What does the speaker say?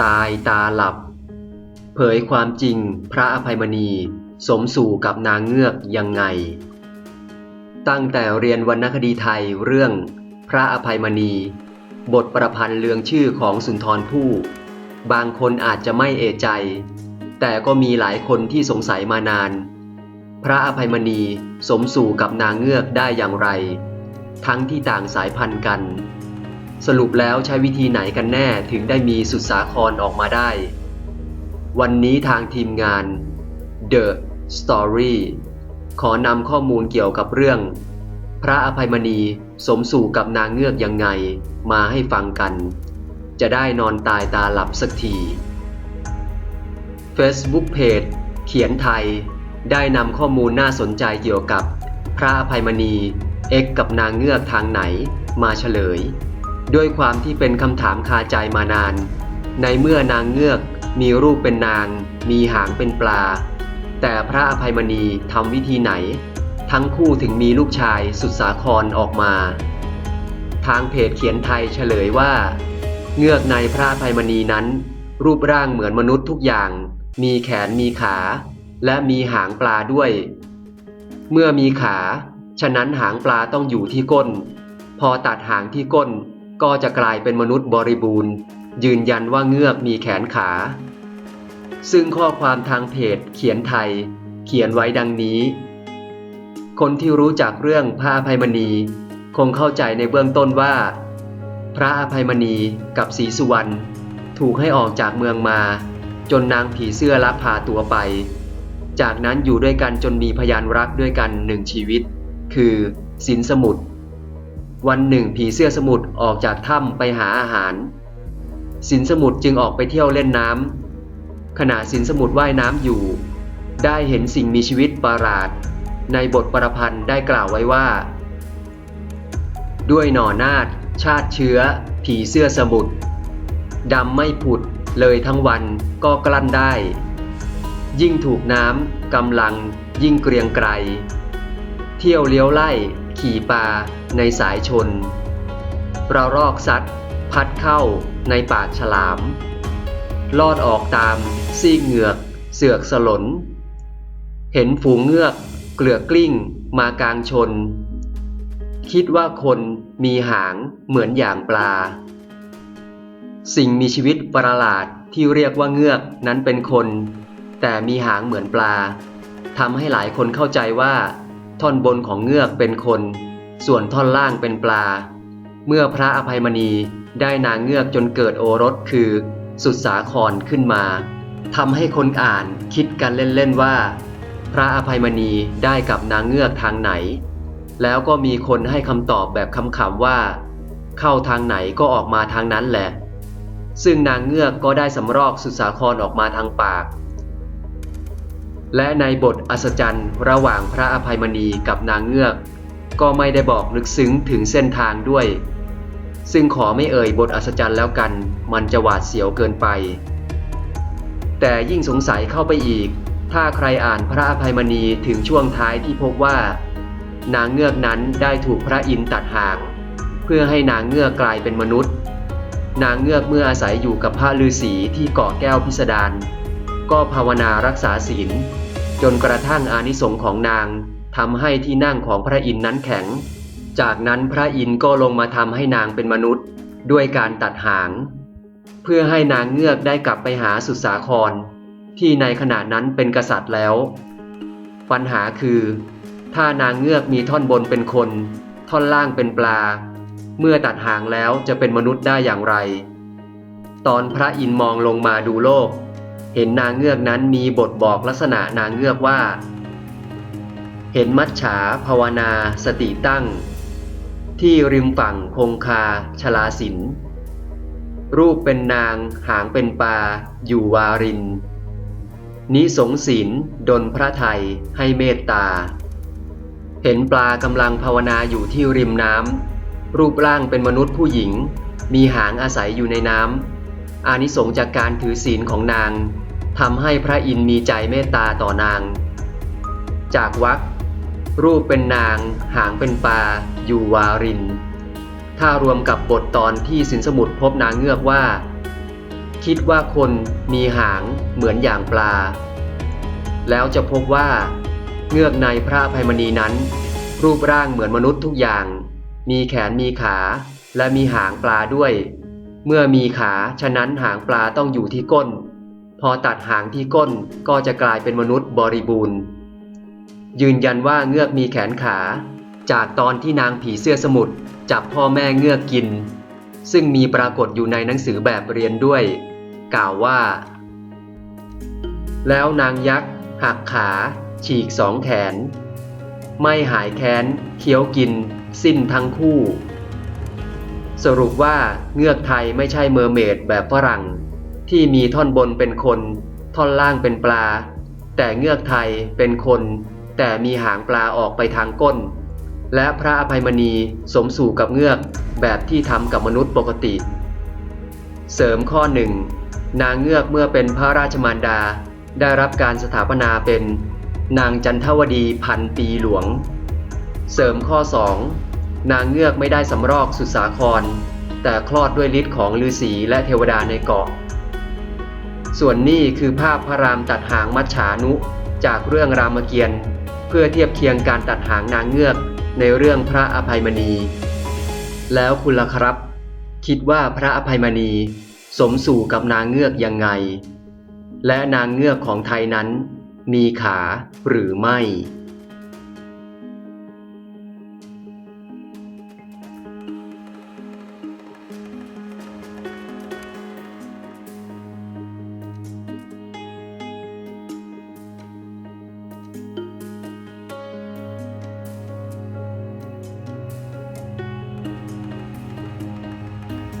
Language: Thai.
ตายตาหลับ เผยความจริงพระอภัยมณี สมสู่กับนางเงือกยังไง ตั้งแต่เรียนวรรณคดีไทยเรื่องพระอภัยมณี บทประพันธ์เลืองชื่อของสุนทรภู่บางคนอาจจะไม่เอะใจ แต่ก็มีหลายคนที่สงสัยมานาน พระอภัยมณีสมสู่กับนางเงือกได้อย่างไร ทั้งที่ต่างสายพันธุ์กัน สรุปแล้วใช้วิธีไหนกันแน่ถึงได้มีสุดสาครออกมาได้ วันนี้ทางทีมงาน The Story ขอนำข้อมูลเกี่ยวกับเรื่อง พระอภัยมณีสมสู่กับนางเงือกยังไงมาให้ฟังกัน จะได้นอนตายตาหลับสักที Facebook Page เขียนไทย ได้นำข้อมูลน่าสนใจเกี่ยวกับ พระอภัยมณีเอกกับนางเงือกทางไหนมาเฉลย ด้วยความที่เป็นคำถามคาใจมานาน ในเมื่อนางเงือกมีรูปเป็นนาง มีหางเป็นปลา แต่พระอภัยมณีทำวิธีไหน ทั้งคู่ถึงมีลูกชายสุดสาครออกมา ทางเพจเขียนไทยเฉลยว่า เงือกในพระอภัยมณีนั้น รูปร่างเหมือนมนุษย์ทุกอย่าง มีแขนมีขา และมีหางปลาด้วย เมื่อมีขา ฉะนั้นหางปลาต้องอยู่ที่ก้น พอตัดหางที่ก้น ก็จะกลายเป็นมนุษย์บริบูรณ์ ยืนยันว่าเงือกมีแขนขา ซึ่งข้อความทางเพจเขียนไทย เขียนไว้ดังนี้ คนที่รู้จักเรื่องพระอภัยมณี คงเข้าใจในเบื้องต้นว่า พระอภัยมณีกับศรีสุวรรณถูกให้ออกจากเมืองมา จนนางผีเสื้อลักพาตัวไป จากนั้นอยู่ด้วยกันจนมีพยานรักด้วยกันหนึ่งชีวิต คือสินสมุทร วันหนึ่งผีเสื้อสมุทรออกจากถ้ำไปหาอาหาร สินสมุทรจึงออกไปเที่ยวเล่นน้ำขณะสินสมุทรว่ายน้ำอยู่ ได้เห็นสิ่งมีชีวิตประหลาด ในบทประพันธ์ได้กล่าวไว้ว่า ด้วยหน่อนาฏชาติเชื้อ ผีเสื้อสมุทรดำไม่ผุดเลยทั้งวันก็กลั้นได้ ยิ่งถูกน้ำกำลังยิ่งเกรียงไกร เที่ยวเลี้ยวไล่ ขี่ปลาในสายชนเรารอกซัดพัดเข้าในปากฉลาม ลอดออกตามซีกเหงือก เสือกสลน เห็นฝูงเงือก เกลือกกลิ้งมากลางชน คิดว่าคนมีหางเหมือนอย่างปลา สิ่งมีชีวิตประหลาดที่เรียกว่าเงือกนั้นเป็นคน แต่มีหางเหมือนปลาทำให้หลายคนเข้าใจว่า ท่อนบนของเงือกเป็นคน ส่วนท่อนล่างเป็นปลา เมื่อพระอภัยมณีได้นางเงือกจนเกิดโอรสคือ สุดสาครขึ้นมาทำให้คนอ่านคิดกันเล่นๆว่า พระอภัยมณีได้กับนางเงือกทางไหน แล้วก็มีคนให้คำตอบแบบคำๆว่า เข้าทางไหนก็ออกมาทางนั้นแหละ ซึ่งนางเงือกก็ได้สำรอกสุดสาครออกมาทางปาก และในบทอัศจรรย์ ระหว่างพระอภัยมณีกับนางเงือก ก็ไม่ได้บอกลึกซึ้งถึงเส้นทางด้วย ซึ่งขอไม่เอ่ยบทอัศจรรย์แล้วกัน มันจะหวาดเสียวเกินไป แต่ยิ่งสงสัยเข้าไปอีก ถ้าใครอ่านพระอภัยมณีถึงช่วงท้ายที่พบว่า นางเงือกนั้นได้ถูกพระอินตัดหาง เพื่อให้นางเงือกกลายเป็นมนุษย์ นางเงือกเมื่ออาศัยอยู่กับพระฤาษีที่เกาะแก้วพิสดาร ก็ภาวนารักษาศีล จนกระทั่งอานิสงของนางทำให้ที่นั่งของพระอินทร์นั้นแข็ง จากนั้นพระอินทร์ก็ลงมาทำให้นางเป็นมนุษย์ ด้วยการตัดหาง เพื่อให้นางเงือกได้กลับไปหาสุสาคร ที่ในขณะนั้นเป็นกษัตริย์แล้ว ปัญหาคือ ถ้านางเงือกมีท่อนบนเป็นคน ท่อนล่างเป็นปลา เมื่อตัดหางแล้วจะเป็นมนุษย์ได้อย่างไร ตอนพระอินทร์มองลงมาดูโลก เห็นนางเงือกนั้นมีบทบอกลักษณะนางเงือกว่า เห็นมัจฉาภาวนาสติตั้ง ที่ริมฝั่งคงคาชลาสิน รูปเป็นนางหางเป็นปลาอยู่วาริน นิสงศินดนพระไทยให้เมตตา เห็นปลากำลังภาวนาอยู่ที่ริมน้ำรูปร่างเป็นมนุษย์ผู้หญิง มีหางอาศัยอยู่ในน้ำ อานิสงส์จากการถือศีลของนางทำให้พระอินทร์มีใจเมตตาต่อนาง จากวักรูปเป็นนาง หางเป็นปลาอยู่วาริน ถ้ารวมกับบทตอนที่สินสมุทรพบนางเงือกว่า คิดว่าคนมีหางเหมือนอย่างปลา แล้วจะพบว่า เงือกในพระภัยมณีนั้น รูปร่างเหมือนมนุษย์ทุกอย่าง มีแขนมีขา และมีหางปลาด้วย เมื่อมีขา ฉะนั้นหางปลาต้องอยู่ที่ก้น พอตัดหางที่ก้นก็จะกลายเป็นมนุษย์บริบูรณ์ ยืนยันว่าเงือกมีแขนขา จากตอนที่นางผีเสื้อสมุทรจับพ่อแม่เงือกกิน ซึ่งมีปรากฏอยู่ในหนังสือแบบเรียนด้วย กล่าวว่า แล้วนางยักษ์หักขา ฉีกสองแขน ไม่หายแค้นเคี้ยวกิน สิ้นทั้งคู่ สรุปว่าเงือกไทยไม่ใช่เมอร์เมดแบบฝรั่ง ที่มีท่อนบนเป็นคน ท่อนล่างเป็นปลา แต่เงือกไทยเป็นคน แต่มีหางปลาออกไปทางก้น และพระอภัยมณีสมสู่กับเงือกแบบที่ทำกับมนุษย์ปกติ เสริมข้อหนึ่งนางเงือกเมื่อเป็นพระราชมารดา ได้รับการสถาปนาเป็น นางจันทวดีพันปีหลวง เสริมข้อ2 นางเงือกไม่ได้สำรอกสุสาคร แต่คลอดด้วยฤทธิ์ของฤาษีและเทวดาในเกาะ ส่วนนี้คือภาพพระรามตัดหางมัจฉานุจากเรื่องรามเกียรติ์เพื่อเทียบเคียงการตัดหางนางเงือกในเรื่องพระอภัยมณี แล้วคุณล่ะครับ คิดว่าพระอภัยมณีสมสู่กับนางเงือกยังไง และนางเงือกของไทยนั้น มีขาหรือไม่